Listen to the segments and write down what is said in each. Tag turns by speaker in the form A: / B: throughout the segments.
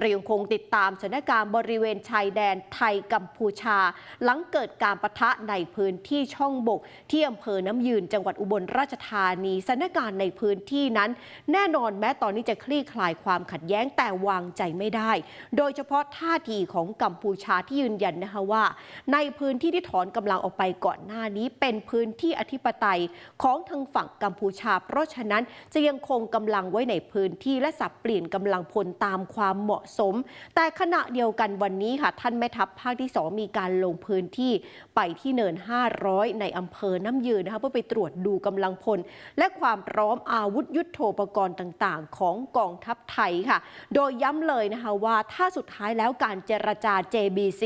A: เรายังคงติดตามสถานการณ์บริเวณชายแดนไทยกัมพูชา หลังเกิดการประทะในพื้นที่ช่องบก ที่อำเภอน้ำยืนจังหวัดอุบลราชธานีสถานการณ์ในพื้นที่นั้น แน่นอนแม้ตอนนี้จะคลี่คลายความขัดแย้งแต่วางใจไม่ได้ โดยเฉพาะท่าทีของกัมพูชาที่ยืนยันนะคะว่า ในพื้นที่ที่ถอนกำลังออกไปก่อนหน้านี้เป็นพื้นที่อธิปไตยของทางฝั่งกัมพูชา เพราะฉะนั้นจะยังคงกำลังไว้ในพื้นที่และสับเปลี่ยนกำลังพลตามความเหมาะสม แต่ขณะเดียวกันวันนี้ค่ะท่านแม่ทัพภาคที่ 2 มีการลงพื้นที่ไปที่เนิน 500 ในอำเภอน้ำยืนนะคะเพื่อไปตรวจดูกำลังพล และความพร้อมอาวุธยุโทโธปกรณ์ต่างๆ ของกองทัพไทยค่ะ โดยย้ำเลยนะคะว่าถ้าสุดท้ายแล้วการเจรจา JBC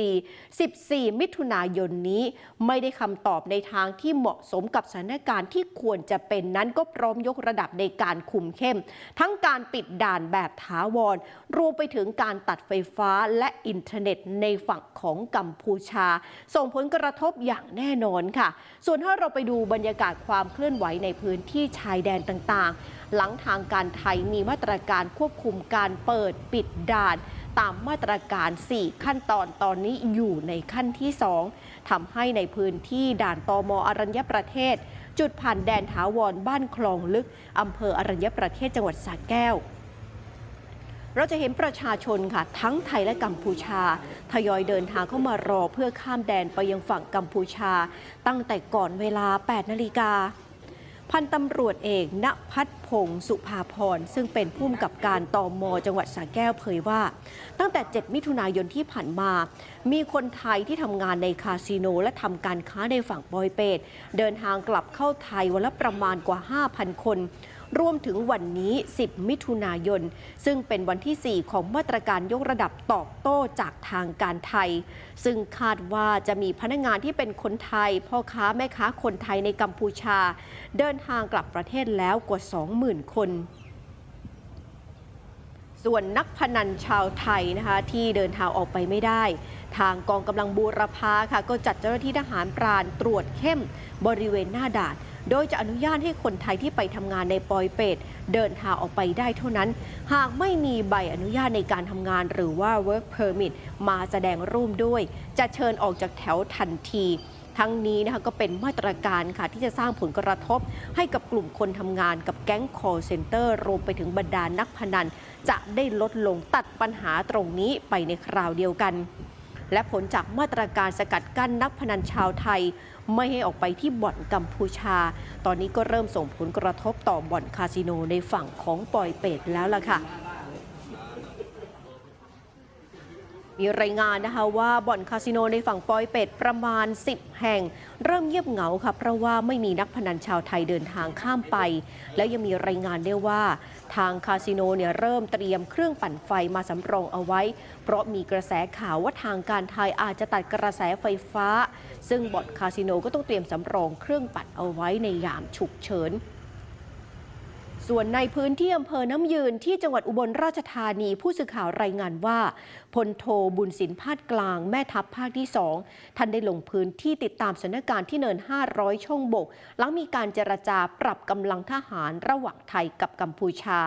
A: 14 มิถุนายนนี้ ไม่ได้คำตอบในทางที่เหมาะสมกับสถานการณ์ที่ควรจะเป็นนั้นก็พร้อมยกระดับในการคุมเข้ม ทั้งการปิดด่านแบบถาวรรวมไปถึงการตัดไฟฟ้าและอินเทอร์เน็ตในฝั่งของกัมพูชา ส่งผลกระทบอย่างแน่นอนค่ะ ส่วนถ้าเราไปดูบรรยากาศความเคลื่อนไหวในพื้นที่ชายแดนต่างๆ หลังทางการไทยมีมาตรการควบคุมการเปิดปิดด่านตามมาตรการ 4 ขั้นตอนตอนนี้อยู่ในขั้นที่ 2ทำให้ในพื้นที่ด่านตมอรัญญประเทศ จุดผ่านแดนถาวรบ้านคลองลึกอำเภออรัญญประเทศจังหวัดสระแก้ว เราจะเห็นประชาชนค่ะ ทั้งไทยและกัมพูชา ทยอยเดินทางเข้ามารอเพื่อข้ามแดนไปยังฝั่งกัมพูชา ตั้งแต่ก่อนเวลา 8 นาฬิกาพันตำรวจเอกณพัฒพงศ์สุภาพร ซึ่งเป็นผู้กำกับการตอมจังหวัดสระแก้วเผยว่า ตั้งแต่ 7 มิถุนายนที่ผ่านมา มีคนไทยที่ทำงานในคาสิโน และทำการค้าในฝั่งปอยเปตเดินทางกลับเข้าไทยวันละประมาณกว่า 5,000 คน รวมถึงวันนี้ 10 มิถุนายน ซึ่งเป็นวันที่ 4 ของมาตรการยกระดับตอบโต้จากทางการไทย ซึ่งคาดว่าจะมีพนักงานที่เป็นคนไทย พ่อค้าแม่ค้าคนไทยในกัมพูชา เดินทางกลับประเทศแล้วกว่า 20,000 คนส่วนนักพนันชาวไทยนะคะที่เดินทางออกไปไม่ได้ ทางกองกำลังบูรพาค่ะ ก็จัดเจ้าหน้าที่ทหารพรานตรวจเข้มบริเวณหน้าด่าน โดยจะอนุญาตให้คนไทยที่ไปทำงานในปอยเปตเดินทางออกไปได้เท่านั้น หากไม่มีใบอนุญาตในการทำงานหรือว่า work permit มาแสดงร่วมด้วย จะเชิญออกจากแถวทันทีทั้งนี้นะคะก็เป็นมาตรการค่ะที่จะสร้างผลกระทบ ให้กับกลุ่มคนทำงานกับแก๊ง call center รวมไปถึงบรรดานักพนัน จะได้ลดลงตัดปัญหาตรงนี้ไปในคราวเดียวกัน และผลจากมาตรการสกัดกั้นนักพนันชาวไทย ไม่ให้ออกไปที่บ่อนกัมพูชา ตอนนี้ก็เริ่มส่งผลกระทบต่อบ่อนคาสิโนในฝั่งของปอยเป็ดแล้วล่ะค่ะ มีรายงานนะคะว่าบ่อนคาสิโนในฝั่งปอยเป็ดประมาณ 10 แห่ง เริ่มเงียบเหงาค่ะเพราะว่าไม่มีนักพนันชาวไทยเดินทางข้ามไป แล้วยังมีรายงานด้วยว่า ทางคาสิโนเนี่ยเริ่มเตรียมเครื่องปั่นไฟมาสำรองเอาไว้ เพราะมีกระแสข่าวว่าทางการไทยอาจจะตัดกระแสไฟฟ้า ซึ่งบ่อนคาสิโนก็ต้องเตรียมสำรองเครื่องปั่นเอาไว้ในยามฉุกเฉิน ส่วนในพื้นที่อำเภอน้ำยืนที่จังหวัดอุบลราชธานีผู้สื่อข่าวรายงานว่าพลโทบุญสินพาดกลางแม่ทัพภาคที่ 2 ท่านได้ลงพื้นที่ติดตามสถานการณ์ที่เนิน 500 ช่องบก หลังมีการเจรจาปรับกำลังทหารระหว่างไทยกับกัมพูชา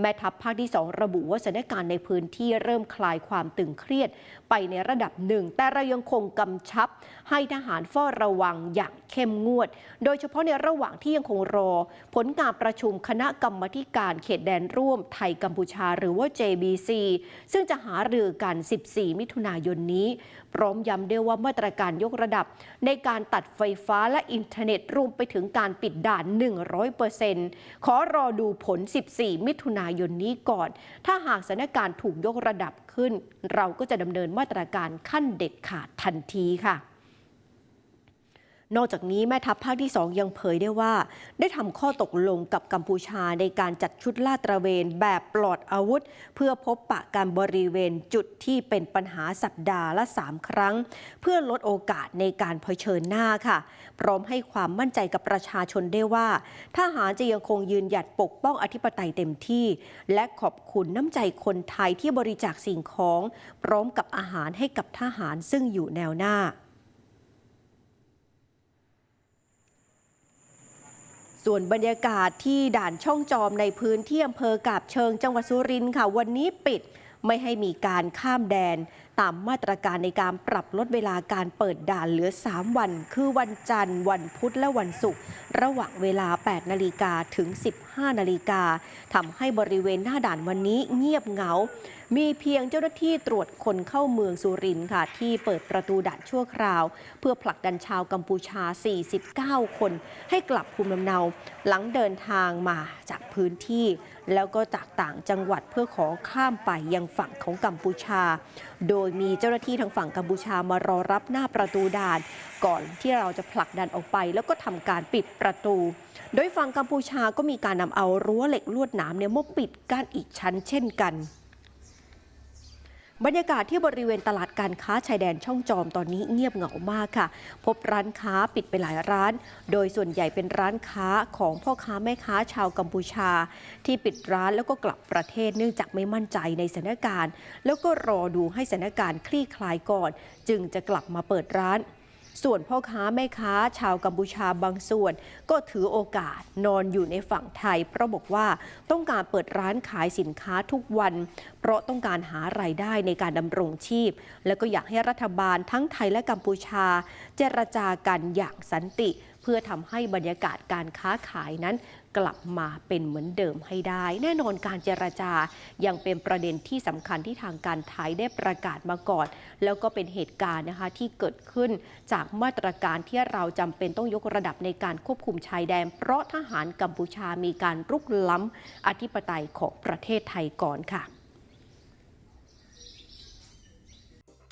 A: แม่ทัพภาคที่ 2 ระบุว่าสถานการณ์ในพื้นที่เริ่มคลายความตึงเครียด ไปในระดับหนึ่ง แต่เรายังคงกำชับ ให้ทหารเฝ้าระวังอย่างเข้มงวด โดยเฉพาะในระหว่างที่ยังคงรอ ผลการประชุมคณะกรรมธิการเขตแดนร่วมไทยกัมพูชาหรือว่า JBC ซึ่งจะหารือกัน 14 มิถุนายนนี้ พร้อมย้ำด้วยว่ามาตรการยกระดับ ในการตัดไฟฟ้าและอินเทอร์เน็ตรวมไปถึงการปิดด่าน 100%ขอรอดูผล 14 มิถุนายนนี้ก่อน ถ้าหากสถานการณ์ถูกยกระดับขึ้น เราก็จะดำเนินมาตรการขั้นเด็ดขาดทันทีค่ะ นอกจากนี้แม่ทัพภาคที่ 2 ยังเผยได้ว่า ได้ทำข้อตกลงกับกัมพูชาในการจัดชุดลาดตระเวนแบบปลอดอาวุธ เพื่อพบปะการบริเวณจุดที่เป็นปัญหาสัปดาห์ละ 3 ครั้ง เพื่อลดโอกาสในการเผชิญหน้าค่ะ พร้อมให้ความมั่นใจกับประชาชนได้ว่าทหารจะยังคงยืนหยัดปกป้องอธิปไตยเต็มที่ และขอบคุณน้ำใจคนไทยที่บริจาคสิ่งของ พร้อมกับอาหารให้กับทหารซึ่งอยู่แนวหน้า ส่วนบรรยากาศที่ด่านช่องจอมในพื้นที่อำเภอกาบเชิงจังหวัดสุรินทร์ค่ะ วันนี้ปิดไม่ให้มีการข้ามแดน ตามมาตรการในการปรับลดเวลาการเปิดด่านเหลือ 3 วัน คือวันจันทร์ วันพุธและวันศุกร์ระหว่างเวลา 8 นาฬิกาถึง 15 นาฬิกาทำให้บริเวณหน้าด่านวันนี้เงียบเหงา มีเพียงเจ้าหน้าที่ตรวจคนเข้าเมืองสุรินทร์ค่ะ ที่เปิดประตูด่านชั่วคราว เพื่อผลักดันชาวกัมพูชา 49 คน ให้กลับภูมิลำเนา หลังเดินทางมาจากพื้นที่ แล้วก็จากต่างจังหวัดเพื่อขอข้ามไปยังฝั่งของกัมพูชา โดยมีเจ้าหน้าที่ทางฝั่งกัมพูชามารอรับหน้าประตูด่าน ก่อนที่เราจะผลักดันออกไป แล้วก็ทำการปิดประตู โดยฝั่งกัมพูชาก็มีการนำเอารั้วเหล็กลวดหนามเนี่ยมาปิดกั้นอีกชั้นเช่นกัน บรรยากาศที่บริเวณตลาดการค้าชายแดนช่องจอมตอนนี้เงียบเหงามากค่ะ พบร้านค้าปิดไปหลายร้าน โดยส่วนใหญ่เป็นร้านค้าของพ่อค้าแม่ค้าชาวกัมพูชา ที่ปิดร้านแล้วก็กลับประเทศเนื่องจากไม่มั่นใจในสถานการณ์ แล้วก็รอดูให้สถานการณ์คลี่คลายก่อน จึงจะกลับมาเปิดร้าน ส่วนพ่อค้าแม่ค้าชาวกัมพูชาบางส่วน ก็ถือโอกาสนอนอยู่ในฝั่งไทย เพราะบอกว่าต้องการเปิดร้านขายสินค้าทุกวัน เพราะต้องการหารายได้ในการดำรงชีพ และก็อยากให้รัฐบาลทั้งไทยและกัมพูชา เจรจากันอย่างสันติ พื่อทำให้บรรยากาศการค้าขายนั้นกลับมาเป็นเหมือนเดิมให้ได้ แน่นอนการเจรจายังเป็นประเด็นที่สำคัญที่ทางการไทยได้ประกาศมาก่อน แล้วก็เป็นเหตุการณ์นะคะที่เกิดขึ้นจากมาตรการที่เราจำเป็นต้องยกระดับในการควบคุมชายแดน เพราะทหารกัมพูชามีการรุกล้ำอธิปไตยของประเทศไทยก่อนค่ะ